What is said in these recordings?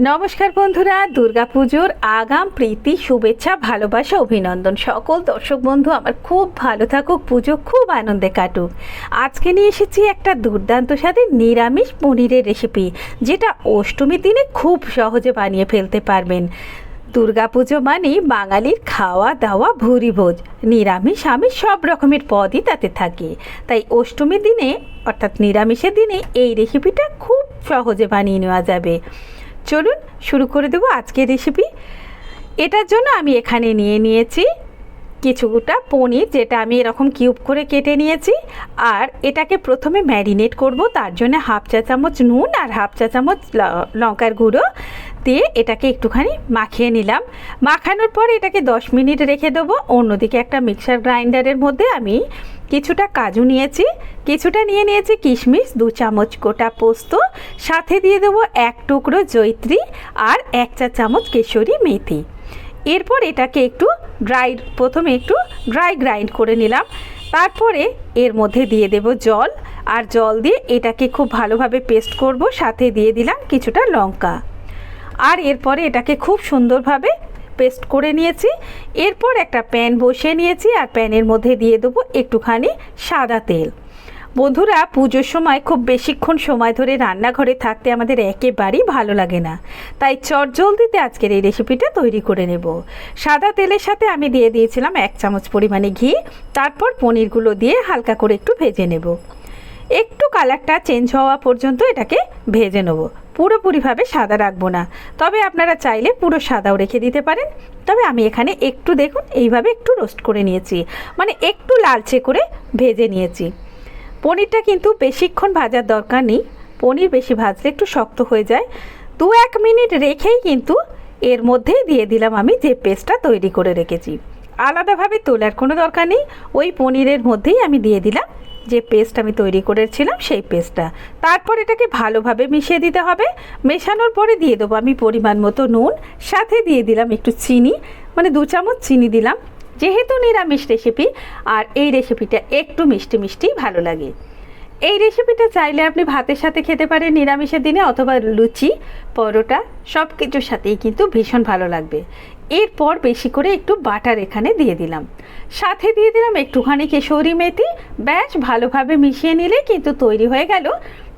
নমস্কার বন্ধুরা, দুর্গাপুজোর আগাম প্রীতি, শুভেচ্ছা, ভালোবাসা, অভিনন্দন। সকল দর্শক বন্ধু, আমার খুব ভালো থাকুক, পুজো খুব আনন্দে কাটুক। আজকে নিয়ে এসেছি একটা দুর্দান্ত স্বাদে নিরামিষ পনিরের রেসিপি যেটা অষ্টমীর দিনে খুব সহজে বানিয়ে ফেলতে পারবেন। দুর্গাপুজো মানেই বাঙালির খাওয়া দাওয়া ভুরি ভোজ। নিরামিষ, আমিষ সব রকমের পদই তাতে থাকে। তাই অষ্টমীর দিনে, অর্থাৎ নিরামিষের দিনে এই রেসিপিটা খুব সহজে বানিয়ে নেওয়া যাবে। চলুন শুরু করে দেবো আজকের রেসিপি এটার জন্য আমি এখানে নিয়ে নিয়েছি কিছুটা পনির, যেটা আমি এরকম কিউব করে কেটে নিয়েছি। আর এটাকে প্রথমে ম্যারিনেট করব, তার জন্য হাফ চা চামচ নুন আর হাফ চা চামচ লঙ্কার গুঁড়ো। দিয়ে এটাকে একটুখানি মাখিয়ে নিলাম। মাখানোর পর এটাকে দশ মিনিট রেখে দেবো। অন্যদিকে একটা মিক্সার গ্রাইন্ডারের মধ্যে আমি কিছুটা কাজু নিয়েছি। কিছুটা নিয়ে নিয়েছি কিশমিশ, দু চামচ গোটা পোস্ত, সাথে দিয়ে দেবো এক টুকরো জৈত্রী আর এক চা চামচ কেশরি মেথি। এরপর এটাকে একটু ড্রাই, প্রথমে একটু ড্রাই গ্রাইন্ড করে নিলাম। তারপরে এর মধ্যে দিয়ে দেব জল। আর জল দিয়ে এটাকে খুব ভালোভাবে পেস্ট করব। সাথে দিয়ে দিলাম কিছুটা লঙ্কা। আর এরপরে এটাকে খুব সুন্দরভাবে পেস্ট করে নিয়েছি। এরপর একটা প্যান বসিয়ে নিয়েছি আর প্যানের মধ্যে দিয়ে দেবো একটুখানি সাদা তেল। বন্ধুরা, পুজোর সময় খুব বেশিক্ষণ সময় ধরে রান্নাঘরে থাকতে আমাদের একেবারেই ভালো লাগে না। তাই চটজলদিতে আজকের এই রেসিপিটা তৈরি করে নেব। সাদা তেলের সাথে আমি দিয়ে দিয়েছিলাম এক চামচ পরিমাণে ঘি। তারপর পনিরগুলো দিয়ে হালকা করে একটু ভেজে নেব। একটু কালারটা চেঞ্জ হওয়া পর্যন্ত এটাকে ভেজে নেব। পুরোপুরিভাবে সাদা রাখব না। তবে আপনারা চাইলে পুরো সাদাও রেখে দিতে পারেন। তবে আমি এখানে একটু দেখুন, এইভাবে একটু রোস্ট করে নিয়েছি। মানে একটু লালচে করে ভেজে নিয়েছি। পনিরটা কিন্তু বেশিক্ষণ ভাজার দরকার নেই। পনির বেশি ভাজলে একটু শক্ত হয়ে যায়। দু এক মিনিট রেখেই কিন্তু এর মধ্যেই দিয়ে দিলাম আমি যে পেস্টটা তৈরি করে রেখেছি। আলাদাভাবে তোলার কোনো দরকার নেই। ওই পনিরের মধ্যেই আমি দিয়ে দিলাম। যে পেস্ট আমি তৈরি করেছিলাম সেই পেস্টটা তারপর এটাকে ভালোভাবে মিশিয়ে দিতে হবে। মেশানোর পরে দিয়ে দেবো আমি পরিমাণ মতো নুন। সাথে দিয়ে দিলাম একটু চিনি। মানে দু চামচ চিনি দিলাম। যেহেতু নিরামিষ রেসিপি আর এই রেসিপিটা একটু মিষ্টি মিষ্টি ভালো লাগে। এই রেসিপিটা চাইলে আপনি ভাতের সাথে খেতে পারেন নিরামিষের দিনে অথবা লুচি, পরোটা সব কিছুর সাথেই কিন্তু ভীষণ ভালো লাগবে। এরপর বেশি করে একটু বাটার এখানে দিয়ে দিলাম। সাথে দিয়ে দিলাম একটুখানি কেশরি মেথি। ব্যাস, ভালোভাবে মিশিয়ে নিলে কিন্তু তৈরি হয়ে গেল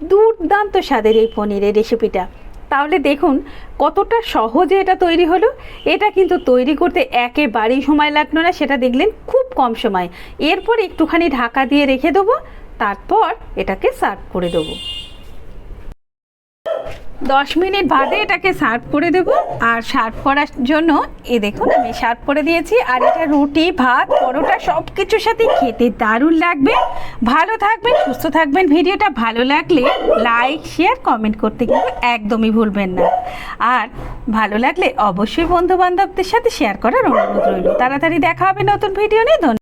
দুর্দান্ত স্বাদের এই পনিরের রেসিপিটা। তাহলে দেখুন কতটা সহজে এটা তৈরি হলো। এটা কিন্তু তৈরি করতে একেবারেই সময় লাগল না, সেটা দেখলেন খুব কম সময়। এরপর একটুখানি ঢাকা দিয়ে রেখে দেবো, তারপর এটাকে সার্ভ করে দেবো। দশ মিনিট বাদে এটাকে সার্ভ করে দেবো। আর সার্ভ করার জন্য, এ দেখুন, আমি সার্ভ করে দিয়েছি। আর এটা রুটি, ভাত, পরোটা সব কিছুর সাথে খেতে দারুণ লাগবে। ভালো থাকবেন, সুস্থ থাকবেন। ভিডিওটা ভালো লাগলে লাইক, শেয়ার, কমেন্ট করতে কিন্তু একদমই ভুলবেন না। আর ভালো লাগলে অবশ্যই বন্ধু বান্ধবদের সাথে শেয়ার করার অনুরোধ রইল। তাড়াতাড়ি দেখা হবে নতুন ভিডিও নিয়ে।